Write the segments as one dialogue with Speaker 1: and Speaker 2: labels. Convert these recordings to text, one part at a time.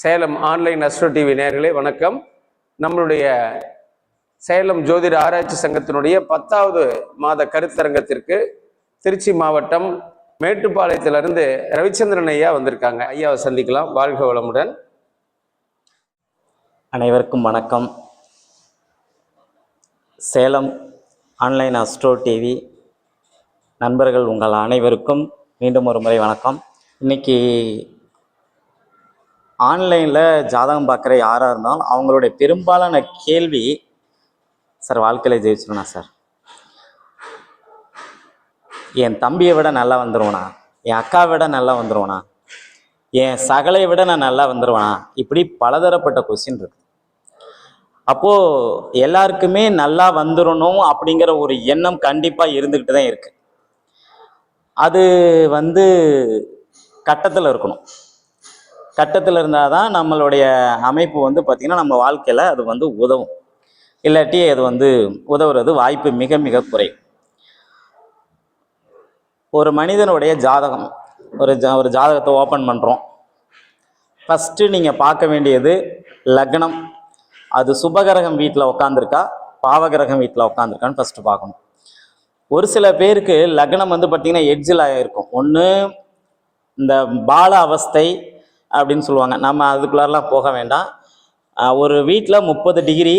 Speaker 1: Salem online astro TV நேர்களே வணக்கம். நம்மளுடைய சேலம் ஜோதிட ஆராய்ச்சி சங்கத்தினுடைய பத்தாவது மாத கருத்தரங்கத்திற்கு திருச்சி மாவட்டம் மேட்டுப்பாளையத்திலிருந்து ரவிச்சந்திரன் ஐயா வந்திருக்காங்க. ஐயாவை சந்திக்கலாம். வாழ்க வளமுடன்.
Speaker 2: அனைவருக்கும் வணக்கம். சேலம் ஆன்லைன் அஸ்ட்ரோ டிவி நண்பர்கள் உங்கள் அனைவருக்கும் மீண்டும் ஒரு முறை வணக்கம். இன்னைக்கு ஆன்லைனில் ஜாதகம் பார்க்குற யாராக இருந்தாலும் அவங்களுடைய பெரும்பாலான கேள்வி சார் வாழ்க்கையில் ஜெயிச்சிருவனா சார்? என் தம்பியை விட நல்லா வந்துடுவனா என் அக்கா விட நல்லா வந்துடுவனா என் சகலை விட நான் நல்லா வந்துருவனா? இப்படி பலதரப்பட்ட கொஸ்டின் இருக்கு. அப்போது எல்லாருக்குமே நல்லா வந்துடணும் அப்படிங்கிற ஒரு எண்ணம் கண்டிப்பாக இருந்துக்கிட்டு தான் இருக்குது அது வந்து கட்டத்தில் இருக்கணும். கட்டத்தில் இருந்தால் தான் நம்மளுடைய அமைப்பு வந்து பார்த்திங்கன்னா நம்ம வாழ்க்கையில் அது வந்து உதவும். இல்லாட்டி அது வந்து உதவுறது வாய்ப்பு மிக மிக குறை ஒரு மனிதனுடைய ஜாதகம் ஒரு ஜா ஒரு ஜாதகத்தை ஓப்பன் பண்ணுறோம் ஃபஸ்ட்டு நீங்கள் பார்க்க வேண்டியது லக்னம். அது சுபகிரகம் வீட்டில் உட்காந்துருக்கா பாவகிரகம் வீட்டில் உட்காந்துருக்கான்னு ஃபஸ்ட்டு பார்க்கணும். ஒரு சில பேருக்கு லக்னம் வந்து பார்த்திங்கன்னா எட்ஜில் இருக்கும் ஒன்று இந்த பால அவஸ்தை அப்படின்னு சொல்லுவாங்க. நம்ம அதுக்குள்ளாரெலாம் போக வேண்டாம். ஒரு வீட்டில் முப்பது டிகிரி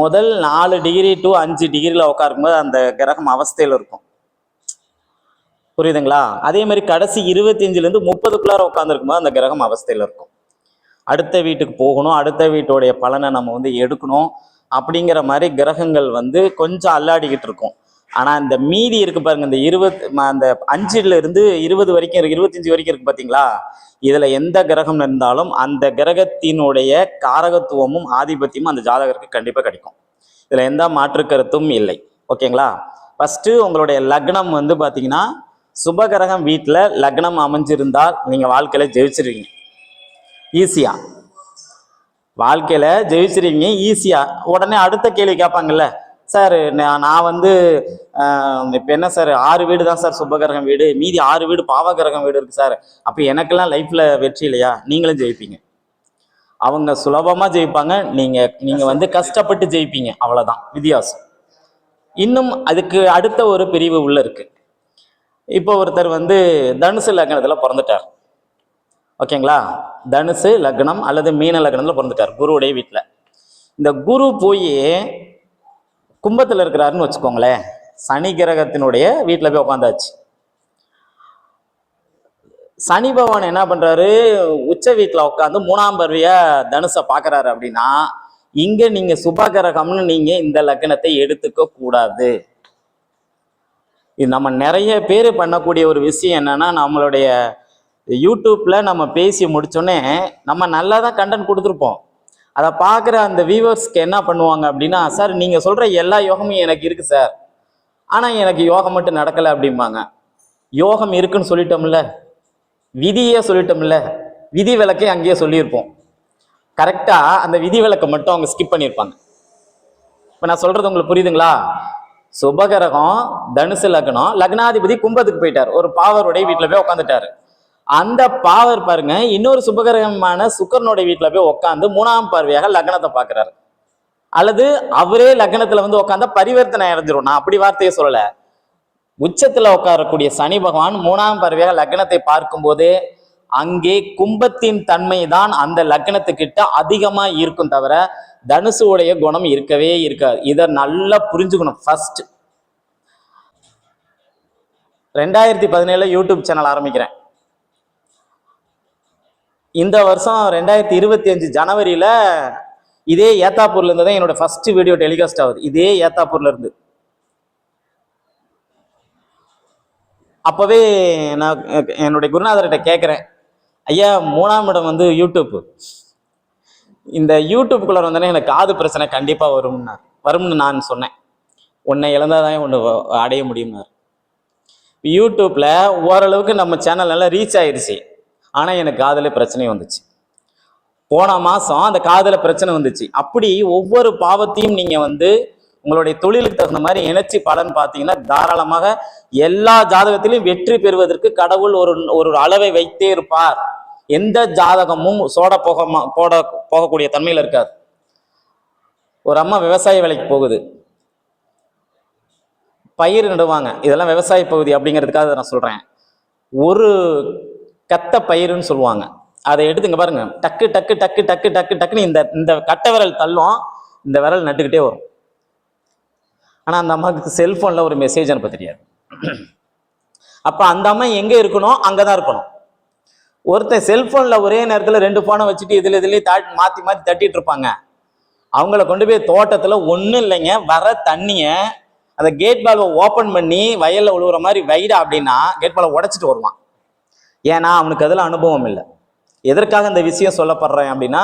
Speaker 2: முதல் நாலு டிகிரி டு அஞ்சு டிகிரியில் உட்காரும்போது அந்த கிரகம் அவஸ்தையில் இருக்கும். புரியுதுங்களா? அதே மாதிரி கடைசி இருபத்தஞ்சிலேருந்து முப்பதுக்குள்ளார உட்காந்துருக்கும்போது அந்த கிரகம் அவஸ்தையில் இருக்கும். அடுத்த வீட்டுக்கு போகணும் அடுத்த வீட்டுடைய பலனை நம்ம வந்து எடுக்கணும் அப்படிங்கிற மாதிரி கிரகங்கள் வந்து கொஞ்சம் அல்லாடிக்கிட்டு இருக்கும். ஆனால் இந்த மீதி இருக்கு பாருங்க இந்த இருபத் அந்த அஞ்சுல இருந்து இருபது வரைக்கும் இருக்கு இருபத்தஞ்சு வரைக்கும் இருக்கு பார்த்தீங்களா இதுல எந்த கிரகம் இருந்தாலும் அந்த கிரகத்தினுடைய காரகத்துவமும் ஆதிபத்தியமும் அந்த ஜாதகருக்கு கண்டிப்பாக கிடைக்கும். இதுல எந்த மாற்று கருத்தும் இல்லை. ஓகேங்களா? ஃபர்ஸ்ட் உங்களுடைய லக்னம் வந்து பார்த்தீங்கன்னா சுபகிரகம் வீட்டில் லக்னம் அமைஞ்சிருந்தால் நீங்க வாழ்க்கையில ஜெயிச்சிருவீங்க. ஈஸியா வாழ்க்கையில ஜெயிச்சிருவீங்க ஈஸியா உடனே அடுத்த கேள்வி கேட்பாங்கல்ல சார் நான் நான் வந்து இப்போ என்ன சார் ஆறு வீடு தான் சார் சுபகிரகம் வீடு. மீதி ஆறு வீடு பாவகிரகம் வீடு இருக்கு சார். அப்போ எனக்கெல்லாம் லைஃப்பில் வெற்றி இல்லையா? நீங்களும் ஜெயிப்பீங்க. அவங்க சுலபமாக ஜெயிப்பாங்க. நீங்கள் நீங்கள் வந்து கஷ்டப்பட்டு ஜெயிப்பீங்க. அவ்வளோதான் வித்தியாசம். இன்னும் அதுக்கு அடுத்த ஒரு பிரிவு உள்ளே இருக்குது இப்போ ஒருத்தர் வந்து தனுசு லக்னத்தில் பிறந்துட்டார். ஓகேங்களா? தனுசு லக்னம் அல்லது மீன லக்னத்தில் பிறந்துட்டார் குருவுடைய வீட்டில் இந்த குரு போய் கும்பத்தில் இருக்கிறாருன்னு வச்சுக்கோங்களேன். சனி கிரகத்தினுடைய வீட்டில் போய் உட்காந்தாச்சு சனி பகவான் என்ன பண்றாரு? உச்ச வீட்டில் உட்காந்து மூணாம் பருவியா தனுசை பார்க்குறாரு அப்படின்னா இங்க நீங்க சுபகிரகம்னு நீங்க இந்த லக்னத்தை எடுத்துக்க கூடாது. இது நம்ம நிறைய பேர் பண்ணக்கூடிய ஒரு விஷயம் என்னன்னா நம்மளுடைய யூடியூப்ல நம்ம பேசி முடிச்சோடனே நம்ம நல்லா தான் கண்டென்ட் கொடுத்துருப்போம். அதை பார்க்குற அந்த வியூவர்ஸ்க்கு என்ன பண்ணுவாங்க அப்படின்னா சார் நீங்கள் சொல்கிற எல்லா யோகமும் எனக்கு இருக்குது சார். ஆனால் எனக்கு யோகம் மட்டும் நடக்கலை அப்படிம்பாங்க. யோகம் இருக்குன்னு சொல்லிட்டோம்ல. விதியே சொல்லிட்டோம்ல. விதி விளக்கே அங்கேயே சொல்லியிருப்போம். கரெக்டாக அந்த விதி விளக்கை மட்டும் அவங்க ஸ்கிப் பண்ணியிருப்பாங்க. இப்போ நான் சொல்கிறது உங்களுக்கு புரியுதுங்களா? சுபகிரகம் தனுசு லக்னம் லக்னாதிபதி கும்பத்துக்கு போயிட்டார். ஒரு பாவருடைய வீட்டில் போய் உட்காந்துட்டாரு அந்த பாவர் பாருங்க இன்னொரு சுபகிரகமான சுக்கரனுடைய வீட்டில் போய் உட்காந்து மூணாம் பார்வையாக லக்னத்தை பார்க்குறாரு அல்லது அவரே லக்னத்தில் வந்து உட்காந்தா பரிவர்த்தனை அடைஞ்சிரும். நான் அப்படி வார்த்தையை சொல்லலை. உச்சத்தில் உட்காரக்கூடிய சனி பகவான் மூணாம் பார்வையாக லக்னத்தை பார்க்கும்போது அங்கே கும்பத்தின் தன்மை தான் அந்த லக்னத்துக்கிட்ட அதிகமாக இருக்கும் தவிர தனுசு குணம் இருக்கவே இருக்காது. இதை நல்லா புரிஞ்சுக்கணும் ஃபர்ஸ்ட் ரெண்டாயிரத்தி பதினேழுல யூடியூப் சேனல் ஆரம்பிக்கிறேன். இந்த வருஷம் ரெண்டாயிரத்தி இருபத்தி அஞ்சு ஜனவரியில இதே ஏத்தாப்பூர்ல இருந்து தான் என்னோட ஃபர்ஸ்ட் வீடியோ டெலிகாஸ்ட் ஆகுது. இதே ஏத்தாப்பூர்ல இருந்து. அப்போவே நான் என்னுடைய குருநாதர்கிட்ட கேட்குறேன் ஐயா மூணாம் இடம் வந்து யூடியூப் இந்த யூடியூப்புக்குள்ள வந்தோடனே எனக்கு காது பிரச்சனை கண்டிப்பாக வரும்னா வரும்னு நான் சொன்னேன். உன்னை இழந்தாதான் ஒன்று அடைய முடியும்னார். யூடியூப்பில் ஓரளவுக்கு நம்ம சேனல் நல்லா ரீச் ஆயிடுச்சு ஆனால் எனக்கு காதில் பிரச்சனை வந்துச்சு. போன மாதம் அந்த காதில் பிரச்சனை வந்துச்சு. அப்படி ஒவ்வொரு பாவத்தையும் நீங்கள் வந்து உங்களுடைய தொழிலுக்கு தகுந்த மாதிரி இணைச்சி பலன் பார்த்தீங்கன்னா தாராளமாக எல்லா ஜாதகத்திலையும் வெற்றி பெறுவதற்கு கடவுள் ஒரு ஒரு அளவை வைத்தே இருப்பார். எந்த ஜாதகமும் சோட போக போட போகக்கூடிய தன்மையில் இருக்காது. ஒரு அம்மா விவசாய வேலைக்கு போகுது. பயிர் நடுவாங்க. இதெல்லாம் விவசாய பகுதி அப்படிங்கிறதுக்காக நான் சொல்கிறேன் ஒரு கத்த பயிருன்னு சொல்லுவாங்க. அதை எடுத்துங்க பாருங்க. டக்கு டக்கு டக்கு டக்கு டக்கு டக்குன்னு இந்த இந்த கட்டை விரல் தள்ளும். இந்த விரல் நட்டுக்கிட்டே வரும். ஆனால் அந்த அம்மாவுக்கு செல்ஃபோனில் ஒரு மெசேஜ் அனுப்ப தெரியாது. அப்போ அந்த அம்மா எங்கே இருக்கணும்? அங்கே தான் இருக்கணும். ஒருத்தன் செல்ஃபோனில் ஒரே நேரத்தில் ரெண்டு ஃபோனை வச்சுட்டு இதில் இதுலயும் தாட்டி மாற்றி மாற்றி தட்டிட்டு இருப்பாங்க. அவங்கள கொண்டு போய் தோட்டத்தில் ஒன்றும் இல்லைங்க. வர தண்ணியை அந்த கேட் பால்வை ஓப்பன் பண்ணி வயலில் விழுவுற மாதிரி வைடா அப்படின்னா கேட் பாலை உடச்சிட்டு வருவான். ஏன்னா அவனுக்கு அதில் அனுபவம் இல்லை. எதற்காக இந்த விஷயம் சொல்லப்படுறேன் அப்படின்னா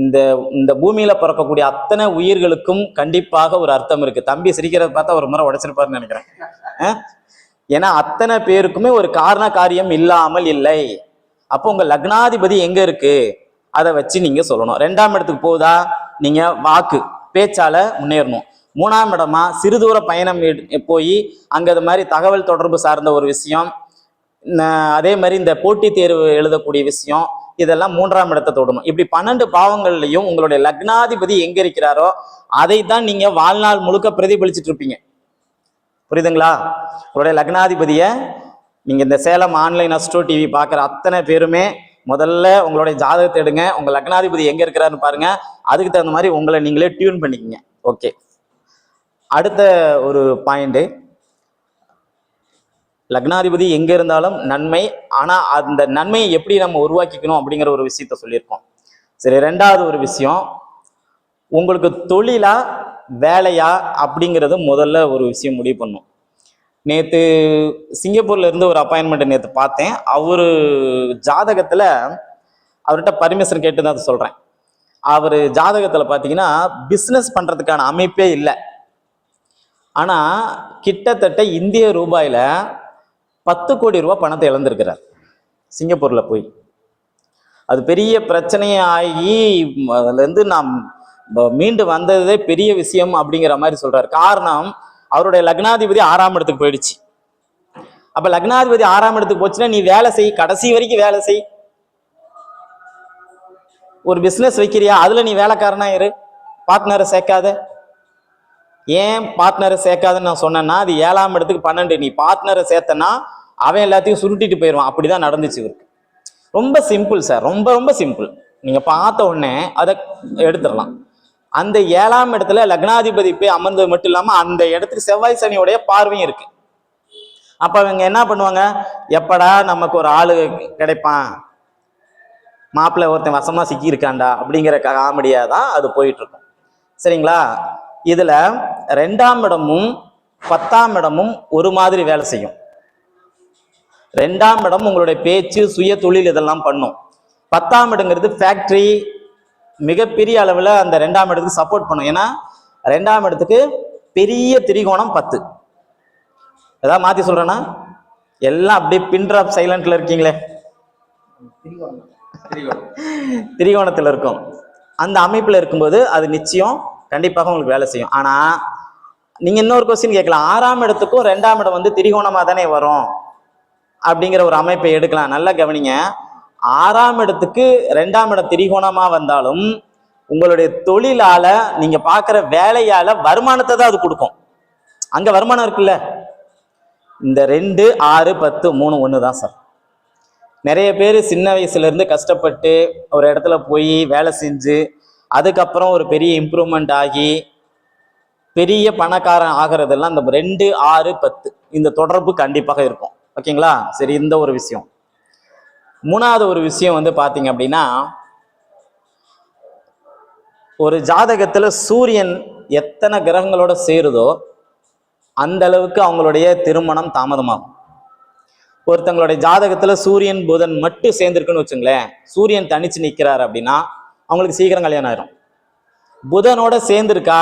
Speaker 2: இந்த இந்த பூமியில பிறக்கக்கூடிய அத்தனை உயிர்களுக்கும் கண்டிப்பாக ஒரு அர்த்தம் இருக்கு. தம்பி சிரிக்கிறத பார்த்தா ஒரு முறை உடைச்சிருப்பாருன்னு நினைக்கிறேன். ஏன்னா அத்தனை பேருக்குமே ஒரு காரண காரியம் இல்லாமல் இல்லை. அப்போ உங்க லக்னாதிபதி எங்க இருக்கு? அதை வச்சு நீங்க சொல்லணும். ரெண்டாம் இடத்துக்கு போதா நீங்க வாக்கு பேச்சால முன்னேறணும். மூணாம் இடமா சிறுதூர பயணம் போய் அங்க அது மாதிரி தகவல் தொடர்பு சார்ந்த ஒரு விஷயம் அதே மாதிரி இந்த போட்டித் தேர்வு எழுதக்கூடிய விஷயம் இதெல்லாம் மூன்றாம் இடத்தை தொடணும். இப்படி பன்னெண்டு பாவங்கள்லையும் உங்களுடைய லக்னாதிபதி எங்க இருக்கிறாரோ அதை தான் நீங்க வாழ்நாள் முழுக்க பிரதிபலிச்சிட்டு இருப்பீங்க. புரியுதுங்களா? உங்களுடைய லக்னாதிபதியை நீங்க இந்த சேலம் ஆன்லைன் அஸ்ட்ரோ டிவி பார்க்குற அத்தனை பேருமே முதல்ல உங்களுடைய ஜாதகத்தை எடுங்க. உங்க லக்னாதிபதி எங்க இருக்கிறாருன்னு பாருங்க. அதுக்கு தகுந்த மாதிரி உங்களை நீங்களே டியூன் பண்ணிக்கங்க. ஓகே. அடுத்த ஒரு பாயிண்ட்டு லக்னாதிபதி எங்க இருந்தாலும் நன்மை. ஆனா அந்த நன்மையை எப்படி நம்ம உருவாக்கிக்கணும் அப்படிங்கிற ஒரு விஷயத்த சொல்லியிருக்கோம். சரி ரெண்டாவது ஒரு விஷயம். உங்களுக்கு தொழிலா வேலையா அப்படிங்கிறது முதல்ல ஒரு விஷயம் முடிவு பண்ணும். நேத்து சிங்கப்பூர்ல இருந்து ஒரு அப்பாயின்மெண்ட் நேத்து பார்த்தேன். அவரு ஜாதகத்துல அவர்கிட்ட பர்மிஷன் கேட்டு தான் அதை சொல்றேன். அவர் ஜாதகத்தில் பார்த்தீங்கன்னா பிஸ்னஸ் பண்ணுறதுக்கான அமைப்பே இல்லை. ஆனால் கிட்டத்தட்ட இந்திய ரூபாயில் பத்து கோடி ரூபா பணத்தை இழந்திருக்கிறார். சிங்கப்பூர்ல போய். அது பெரிய பிரச்சனையாகி அதுலேருந்து நாம் மீண்டு வந்ததே பெரிய விஷயம் அப்படிங்கிற மாதிரி சொல்றாரு. காரணம் அவருடைய லக்னாதிபதி ஆறாம் இடத்துக்கு போயிடுச்சு. அப்ப லக்னாதிபதி ஆறாம் இடத்துக்கு போச்சுன்னா நீ வேலை செய் கடைசி வரைக்கும் வேலை செய். ஒரு பிஸ்னஸ் வைக்கிறியா? அதுல நீ வேலைக்காரனா இரு. பார்ட்னரை சேர்க்காத. ஏன் பார்ட்னரை சேர்க்காதுன்னு நான் சொன்னேன்னா அது ஏழாம் இடத்துக்கு பன்னெண்டு. நீ பார்ட்னரை சேர்த்தனா அவன் எல்லாத்தையும் சுருட்டிட்டு போயிடுவான். அப்படிதான் நடந்துச்சு இவருக்கு. ரொம்ப சிம்பிள் சார் ரொம்ப ரொம்ப சிம்பிள் நீங்க பார்த்த உடனே அதை எடுத்துடலாம். அந்த ஏழாம் இடத்துல லக்னாதிபதி போய் அமர்ந்தது மட்டும் இல்லாம அந்த இடத்துக்கு செவ்வாய் சனியுடைய பார்வையும் இருக்கு. அப்ப அவங்க என்ன பண்ணுவாங்க? எப்படா நமக்கு ஒரு ஆளு கிடைப்பான்? மாப்பிள்ளை ஒருத்தன் வசமா சிக்கி இருக்கான்டா அப்படிங்கிற காமெடியா தான் அது போயிட்டு இருக்கும் சரிங்களா? இதுல ரெண்டாம் இடமும் பத்தாம் இடமும் ஒரு மாதிரி வேலை செய்யும். ரெண்டாம் இடம் உங்களுடைய பேச்சு சுய தொழில் இதெல்லாம் பண்ணும். பத்தாம் இடங்கிறது ஃபேக்ட்ரி மிகப்பெரிய அளவில் அந்த ரெண்டாம் இடத்துக்கு சப்போர்ட் பண்ணும். ஏன்னா ரெண்டாம் இடத்துக்கு பெரிய திரிகோணம் பத்து. ஏதாவது மாற்றி சொல்கிறேன்னா எல்லாம் அப்படியே பின்ட்ராப் சைலண்டில் இருக்கீங்களே. திரிகோணத்தில் இருக்கும். அந்த அமைப்பில் இருக்கும்போது அது நிச்சயம் கண்டிப்பாக உங்களுக்கு வேலை செய்யும். ஆனால் நீங்கள் இன்னொரு கொஸ்டின் கேட்கலாம். ஆறாம் இடத்துக்கும் ரெண்டாம் இடம் வந்து திரிகோணமாக தானே வரும்? அப்படிங்கிற ஒரு அமைப்பை எடுக்கலாம். நல்லா கவனிங்க. ஆறாம் இடத்துக்கு ரெண்டாம் இடம் திரிகோணமா வந்தாலும் உங்களுடைய தொழிலால நீங்க பார்க்குற வேலையால வருமானத்தை தான் அது கொடுக்கும். அங்க வருமானம் இருக்குல்ல? இந்த ரெண்டு ஆறு பத்து மூணு ஒன்று தான் சார். நிறைய பேர் சின்ன வயசுல இருந்து கஷ்டப்பட்டு ஒரு இடத்துல போய் வேலை செஞ்சு அதுக்கப்புறம் ஒரு பெரிய இம்ப்ரூவ்மெண்ட் ஆகி பெரிய பணக்காரன் ஆகிறதெல்லாம் இந்த ரெண்டு ஆறு பத்து இந்த தொடர்பு கண்டிப்பாக இருக்கும். ஓகேங்களா? சரி இந்த ஒரு விஷயம். மூணாவது ஒரு விஷயம் வந்து பார்த்தீங்க அப்படின்னா ஒரு ஜாதகத்தில் சூரியன் எத்தனை கிரகங்களோட சேருதோ அந்த அளவுக்கு அவங்களுடைய திருமணம் தாமதமாகும். ஒருத்தங்களுடைய ஜாதகத்தில் சூரியன் புதன் மட்டும் சேர்ந்துருக்குன்னு வச்சுங்களேன் சூரியன் தனிச்சு நிற்கிறார் அப்படின்னா அவங்களுக்கு சீக்கிரம் கல்யாணம் ஆயிரும். புதனோட சேர்ந்துருக்கா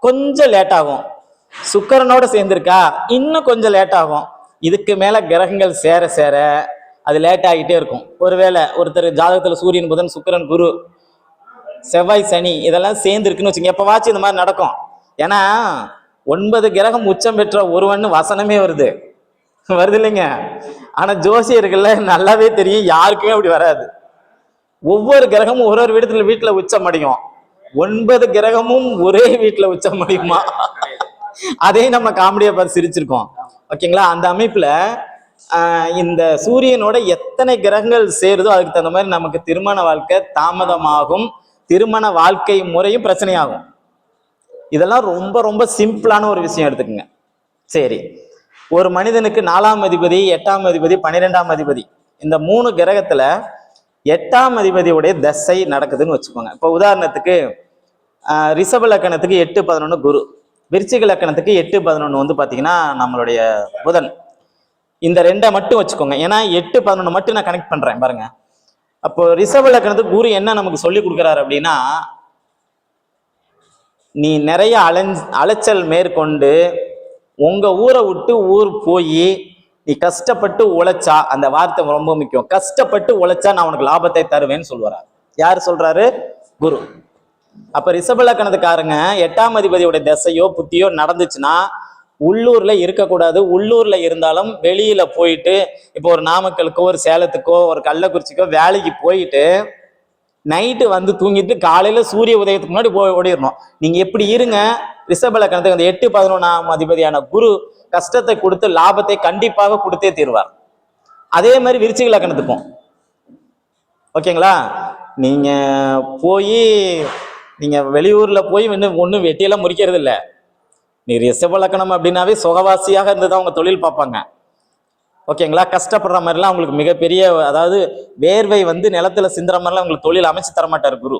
Speaker 2: கொஞ்சம் லேட் ஆகும். சேர்ந்துருக்கா இன்னும் கொஞ்சம் லேட் ஆகும். இதுக்கு மேல கிரகங்கள் சேர சேர அது லேட் ஆகிட்டே இருக்கும். ஒருவேளை ஒருத்தர் ஜாதகத்துல சூரியன் புதன் சுக்கிரன் குரு செவ்வாய் சனி இதெல்லாம் சேர்ந்துருக்குன்னு வச்சுங்க எப்பவாச்சும் இந்த மாதிரி நடக்கும். ஏன்னா ஒன்பது கிரகம் உச்சம் பெற்ற ஒருவன் வசனமே வருது. வருது இல்லைங்க? ஆனா ஜோசியர்கள்ல நல்லாவே தெரியும். யாருக்குமே அப்படி வராது. ஒவ்வொரு கிரகமும் ஒரு ஒரு வீட்டுல வீட்டுல உச்சம் அடையும். ஒன்பது கிரகமும் ஒரே வீட்டுல உச்சம் அடையுமா? அதே நம்ம காமெடியா பார்த்து சிரிச்சிருக்கோம். ஓகேங்களா? அந்த அமைப்புல இந்த சூரியனோட எத்தனை கிரகங்கள் சேருதோ அதுக்கு தகுந்த மாதிரி நமக்கு திருமண வாழ்க்கை தாமதமாகும். திருமண வாழ்க்கை முறையும் பிரச்சனையாகும். இதெல்லாம் ரொம்ப ரொம்ப சிம்பிளான ஒரு விஷயம் எடுத்துக்கோங்க. சரி. ஒரு மனிதனுக்கு நாலாம் அதிபதி எட்டாம் அதிபதி பன்னிரெண்டாம் அதிபதி. இந்த மூணு கிரகத்துல எட்டாம் அதிபதியுடைய தசை நடக்குதுன்னு வச்சுக்கோங்க. இப்போ உதாரணத்துக்கு ரிஷப லக்கணத்துக்கு எட்டு பதினொன்று குரு. விருச்சிக லக்கணத்துக்கு எட்டு பதினொன்று வந்து பார்த்தீங்கன்னா நம்மளுடைய புதன். இந்த ரெண்டை மட்டும் வச்சுக்கோங்க. ஏன்னா எட்டு பதினொன்று மட்டும் நான் கனெக்ட் பண்றேன் பாருங்க. அப்போ ரிசர்வ் லக்கணத்துக்கு குரு என்ன நமக்கு சொல்லி கொடுக்குறாரு அப்படின்னா நீ நிறைய அலைஞ் அலைச்சல் மேற்கொண்டு உங்க ஊரை விட்டு ஊர் போய் நீ கஷ்டப்பட்டு உழைச்சா அந்த வார்த்தை ரொம்ப முக்கியம். கஷ்டப்பட்டு உழைச்சா நான் உனக்கு லாபத்தை தருவேன்னு சொல்லுவார். யார் சொல்றாரு? குரு. அப்ப ரிஷபலக்கணத்துக்காரங்க எட்டாம் அதிபதியோட திசையோ புத்தியோ நடந்துச்சுன்னா உள்ளூர்ல இருக்கக்கூடாது. உள்ளூர்ல இருந்தாலும் வெளியில போயிட்டு இப்போ ஒரு நாமக்கலுக்கோ ஒரு சேலத்துக்கோ ஒரு கள்ளக்குறிச்சிக்கோ வேலைக்கு போயிட்டு நைட்டு வந்து தூங்கிட்டு காலையில சூரிய உதயத்துக்கு முன்னாடி போய் ஓடிடணும் நீங்க எப்படி இருங்க. ரிஷபலக்கணத்துக்கு அந்த எட்டு பதினொன்றாம் அதிபதியான குரு கஷ்டத்தை கொடுத்து லாபத்தை கண்டிப்பாக கொடுத்தே தீர்வார். அதே மாதிரி விருச்சிக லக்கணத்துக்கும். ஓகேங்களா? நீங்க போய் நீங்கள் வெளியூரில் போய் இன்னும் ஒன்றும் வெட்டியெல்லாம் முறிக்கிறது இல்லை. நீ ரிஷப அப்படின்னாவே சுகவாசியாக இருந்து தான் அவங்க தொழில் பார்ப்பாங்க. ஓகேங்களா? கஷ்டப்படுற மாதிரிலாம் அவங்களுக்கு மிகப்பெரிய அதாவது வேர்வை வந்து நிலத்துல சிந்துற மாதிரிலாம் உங்களுக்கு தொழில் அமைச்சு தரமாட்டார் குரு.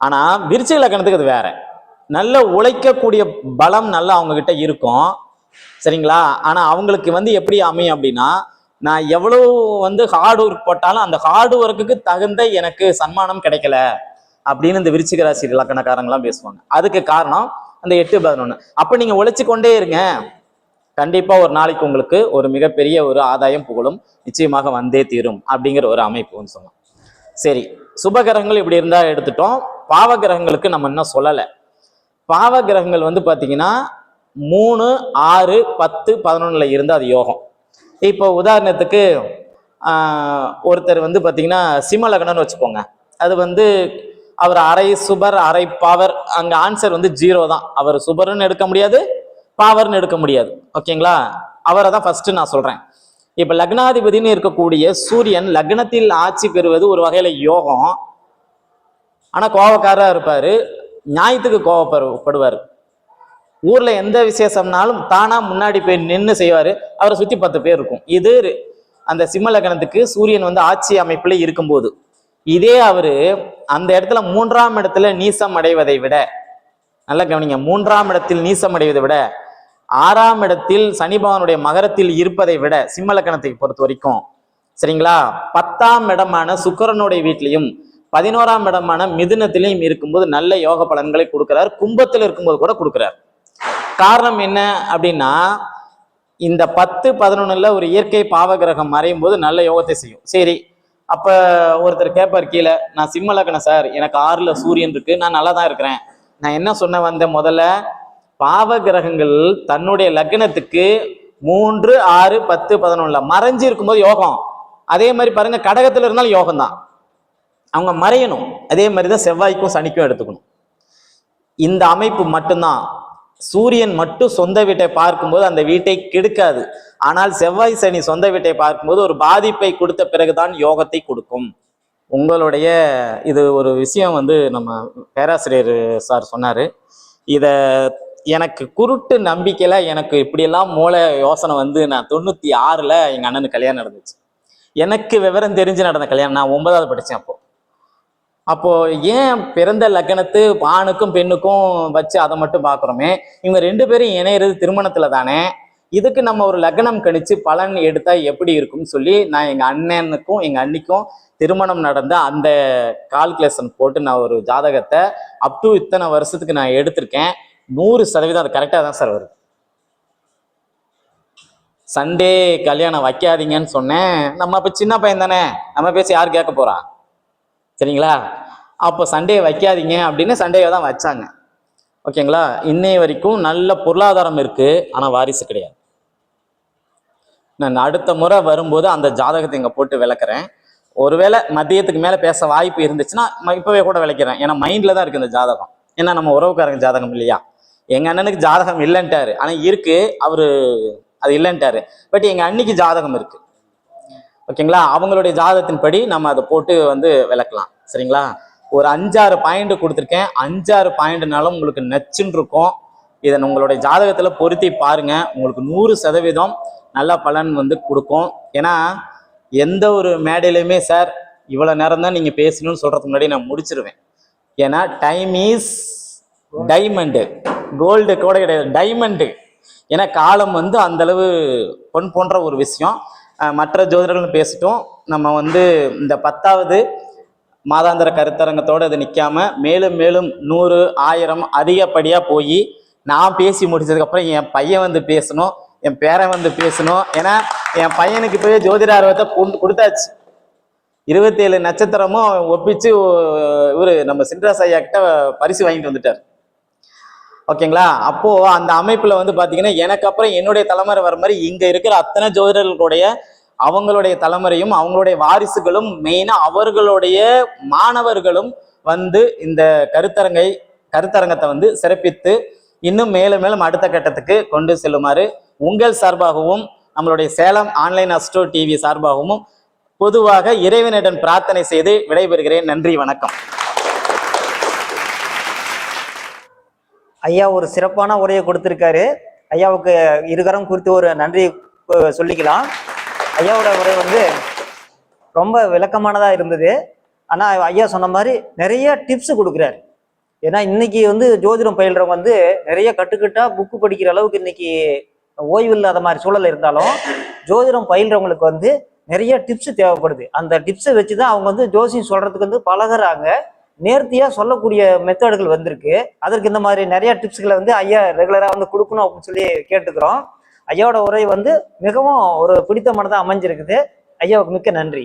Speaker 2: ஆனால் விருச்சிக லக்கணத்துக்கு அது வேற. நல்ல உழைக்கக்கூடிய பலம் நல்லா அவங்கக்கிட்ட இருக்கும். சரிங்களா? ஆனால் அவங்களுக்கு வந்து எப்படி அமையும் அப்படின்னா நான் எவ்வளோ வந்து ஹார்ட் ஒர்க் போட்டாலும் அந்த ஹார்ட் ஒர்க்குக்கு தகுந்த எனக்கு சன்மானம் கிடைக்கல. அப்படின்னு இந்த விருச்சிக ராசி லக்கணக்காரங்களாம் பேசுவாங்க. அதுக்கு காரணம் அந்த எட்டு பதினொன்று அப்போ நீங்கள் உழைச்சி கொண்டே இருங்க. கண்டிப்பாக ஒரு நாளைக்கு உங்களுக்கு ஒரு மிகப்பெரிய ஒரு ஆதாயம் புகழும். நிச்சயமாக வந்தே தீரும் அப்படிங்கிற ஒரு அமைப்புன்னு சொல்லலாம். சரி சுபகிரகங்கள் இப்படி இருந்தால் எடுத்துட்டோம். பாவகிரகங்களுக்கு நம்ம இன்னும் சொல்லலை. பாவகிரகங்கள் வந்து பார்த்தீங்கன்னா மூணு ஆறு பத்து பதினொன்றில் இருந்து அது யோகம். இப்போ உதாரணத்துக்கு ஒருத்தர் வந்து பார்த்தீங்கன்னா சிம்மலகனம்னு வச்சுக்கோங்க. அது வந்து அவர் அரை சுபர் அரை பவர் அங்க ஆன்சர் வந்து ஜீரோ தான். அவர் சுபர்னு எடுக்க முடியாது பாவர்னு எடுக்க முடியாது. ஓகேங்களா? அவரை தான் ஃபர்ஸ்ட் நான் சொல்றேன். இப்ப லக்னாதிபதினு இருக்கக்கூடிய சூரியன் லக்னத்தில் ஆட்சி பெறுவது ஒரு வகையில யோகம். ஆனா கோபக்காரரா இருப்பாரு. நியாயத்துக்கு கோவப்படுவார் ஊர்ல எந்த விசேஷம்னாலும் தானா முன்னாடி போய் நின்று செய்வாரு. அவரை சுத்தி பத்து பேர் இருக்கும். இது அந்த சிம்ம லக்னத்துக்கு சூரியன் வந்து ஆட்சி அமைப்புல இருக்கும்போது. இதே அவரு அந்த இடத்துல மூன்றாம் இடத்துல நீசம் அடைவதை விட நல்லா கவனிங்க மூன்றாம் இடத்தில் நீசம் அடைவதை விட ஆறாம் இடத்தில் சனி பகவானுடைய மகரத்தில் இருப்பதை விட சிம்மலக்கணத்தை பொறுத்த வரைக்கும் சரிங்களா? பத்தாம் இடமான சுக்கரனுடைய வீட்லையும் பதினோராம் இடமான மிதுனத்திலையும் இருக்கும்போது நல்ல யோக பலன்களை கொடுக்கிறார். கும்பத்தில் இருக்கும்போது கூட கொடுக்கிறார். காரணம் என்ன அப்படின்னா இந்த பத்து பதினொன்னுல ஒரு இயற்கை பாவகிரகம் மறையும் போது நல்ல யோகத்தை செய்யும். சரி அப்ப ஒருத்தர் கேட்பார் கீழே நான் சிம்மலகனம் சார் எனக்கு ஆறுல சூரியன் இருக்கு நான் நல்லா தான் இருக்கிறேன். நான் என்ன சொன்ன வந்தேன் முதல்ல? பாவ கிரகங்கள் தன்னுடைய லக்னத்துக்கு மூன்று ஆறு பத்து பதினொன்னுல மறைஞ்சு இருக்கும்போது யோகம். அதே மாதிரி பாருங்க கடகத்துல இருந்தாலும் யோகம் தான் அவங்க மறையணும். அதே மாதிரி தான் செவ்வாய்க்கும் சனிக்கும் எடுத்துக்கணும். இந்த அமைப்பு மட்டும்தான். சூரியன் மட்டும் சொந்த வீட்டை பார்க்கும்போது அந்த வீட்டை கெடுக்காது. ஆனால் செவ்வாய் சனி சொந்த வீட்டை பார்க்கும்போது ஒரு பாதிப்பை கொடுத்த பிறகுதான் யோகத்தை கொடுக்கும். உங்களுடைய இது ஒரு விஷயம் வந்து நம்ம பேராசிரியர் சார் சொன்னார். இதை எனக்கு குருட்டு நம்பிக்கையில் எனக்கு இப்படியெல்லாம் மூளை யோசனை வந்து நான் தொண்ணூற்றி ஆறில் எங்கள் அண்ணனுக்கு கல்யாணம் நடந்துச்சு. எனக்கு விவரம் தெரிஞ்சு நடந்த கல்யாணம். நான் ஒன்பதாவது படித்தேன் அப்போது அப்போ ஏன் பிறந்த லக்கணத்து ஆணுக்கும் பெண்ணுக்கும் வச்சு அதை மட்டும் பார்க்குறோமே இவங்க ரெண்டு பேரும் இணையிறது திருமணத்துல தானே? இதுக்கு நம்ம ஒரு லக்னம் கணிச்சு பலன் எடுத்தா எப்படி இருக்கும்னு சொல்லி நான் எங்க அண்ணனுக்கும் எங்க அண்ணிக்கும் திருமணம் நடந்த அந்த கால்குலேஷன் போட்டு நான் ஒரு ஜாதகத்தை அப் டு இத்தனை வருஷத்துக்கு நான் எடுத்திருக்கேன். நூறு சதவீதம் அது கரெக்டாக தான் சார் வருது. சண்டே கல்யாணம் வைக்காதீங்கன்னு சொன்னேன். நம்ம அப்போ சின்ன பையன் தானே? நம்ம பேசி யார் கேட்க போறா? சரிங்களா? அப்போ சண்டையை வைக்காதீங்க அப்படின்னு சண்டையை தான் வச்சாங்க. ஓகேங்களா? இன்னைய வரைக்கும் நல்ல பொருளாதாரம் இருக்குது ஆனால் வாரிசு கிடையாது. நான் அடுத்த முறை வரும்போது அந்த ஜாதகத்தை இங்கே போட்டு விளக்குறேன். ஒருவேளை மதியத்துக்கு மேலே பேச வாய்ப்பு இருந்துச்சுன்னா இப்போவே கூட விளக்கிறேன். ஏன்னா மைண்டில் தான் இருக்குது இந்த ஜாதகம். ஏன்னா நம்ம உறவுக்காரங்க ஜாதகம் இல்லையா? எங்கள் அண்ணனுக்கு ஜாதகம் இல்லைன்ட்டாரு. ஆனால் இருக்குது அவர் அது இல்லைன்ட்டாரு. பட் எங்கள் அன்னைக்கு ஜாதகம் இருக்குது ஓகேங்களா? அவங்களுடைய ஜாதகத்தின்படி நம்ம அதை போட்டு வந்து விளக்கலாம். சரிங்களா? ஒரு அஞ்சாறு பாயிண்ட் கொடுத்துருக்கேன். அஞ்சாறு பாயிண்ட்னாலும் உங்களுக்கு நச்சுன்னு இருக்கும். இதை உங்களுடைய ஜாதகத்தில் பொருத்தி பாருங்க. உங்களுக்கு நூறு சதவீதம் நல்ல பலன் வந்து கொடுக்கும். ஏன்னா எந்த ஒரு மேடையிலையுமே சார் இவ்வளோ நேரம் தான் நீங்கள் பேசணும்னு சொல்கிறதுக்கு முன்னாடி நான் முடிச்சிருவேன். ஏன்னா டைம் இஸ் டைமண்டு கோல்டு கூட கிடையாது. டைமண்டு ஏன்னா காலம் வந்து அந்தளவு பொன் போன்ற ஒரு விஷயம். மற்ற ஜோதிடர்களும் பேசிட்டோம். நம்ம வந்து இந்த பத்தாவது மாதாந்திர கருத்தரங்கத்தோடு அது நிற்காம மேலும் மேலும் நூறு ஆயிரம் அதிகப்படியாக போய் நான் பேசி முடிச்சதுக்கப்புறம் என் பையன் வந்து பேசணும் என் பேரன் வந்து பேசணும். ஏன்னா என் பையனுக்கு இப்போவே ஜோதிட ஆர்வத்தை கொண்டு- கொடுத்தாச்சு. இருபத்தேழு நட்சத்திரமும் ஒப்பிச்சு இவர் நம்ம சின்ராஸ் ஐயா கிட்ட பரிசு வாங்கிட்டு வந்துட்டார். ஓகேங்களா? அப்போது அந்த அமைப்பில் வந்து பார்த்திங்கன்னா எனக்கு அப்புறம் என்னுடைய தலைமுறை வர மாதிரி இங்கே இருக்கிற அத்தனை ஜோதிடர்களுடைய அவங்களுடைய தலைமுறையும் அவங்களுடைய வாரிசுகளும் மெயினாக அவர்களுடைய மாணவர்களும் வந்து இந்த கருத்தரங்கை கருத்தரங்கத்தை வந்து சிறப்பித்து இன்னும் மேலும் மேலும் அடுத்த கட்டத்துக்கு கொண்டு செல்லுமாறு உங்கள் சார்பாகவும் நம்மளுடைய சேலம் ஆன்லைன் அஸ்ட்ரோ டிவி சார்பாகவும் பொதுவாக இறைவனிடம் பிரார்த்தனை செய்து விடைபெறுகிறேன். நன்றி வணக்கம்.
Speaker 3: ஐயா ஒரு சிறப்பான உரையை கொடுத்திருக்காரு. ஐயாவுக்கு இருகரம் குறித்து ஒரு நன்றி சொல்லிக்கலாம். ஐயாவோட உரை வந்து ரொம்ப விளக்கமானதாக இருந்தது. ஆனால் ஐயா சொன்ன மாதிரி நிறைய டிப்ஸ் கொடுக்குறாரு. ஏன்னா இன்னைக்கு வந்து ஜோதிடம் பயில்றவங்க வந்து நிறைய கட்டுக்கட்டா புக்கு படிக்கிற அளவுக்கு இன்னைக்கு ஓய்வு இல்லாத மாதிரி சூழல் இருந்தாலும் ஜோதிடம் பயில்றவங்களுக்கு வந்து நிறைய டிப்ஸ் தேவைப்படுது. அந்த டிப்ஸை வச்சு தான் அவங்க வந்து ஜோசியம் சொல்றதுக்கு வந்து பழகுறாங்க. நேர்த்தியாக சொல்லக்கூடிய மெத்தடுகள் வந்திருக்கு. அதற்கு இந்த மாதிரி நிறைய டிப்ஸ்களை வந்து ஐயா ரெகுலராக வந்து கொடுக்கணும் அப்படின்னு சொல்லி கேட்டுக்கிறோம். ஐயாவோட உரை வந்து மிகவும் ஒரு பிடித்தமானதாக அமைஞ்சிருக்குது. ஐயாவுக்கு மிக்க நன்றி.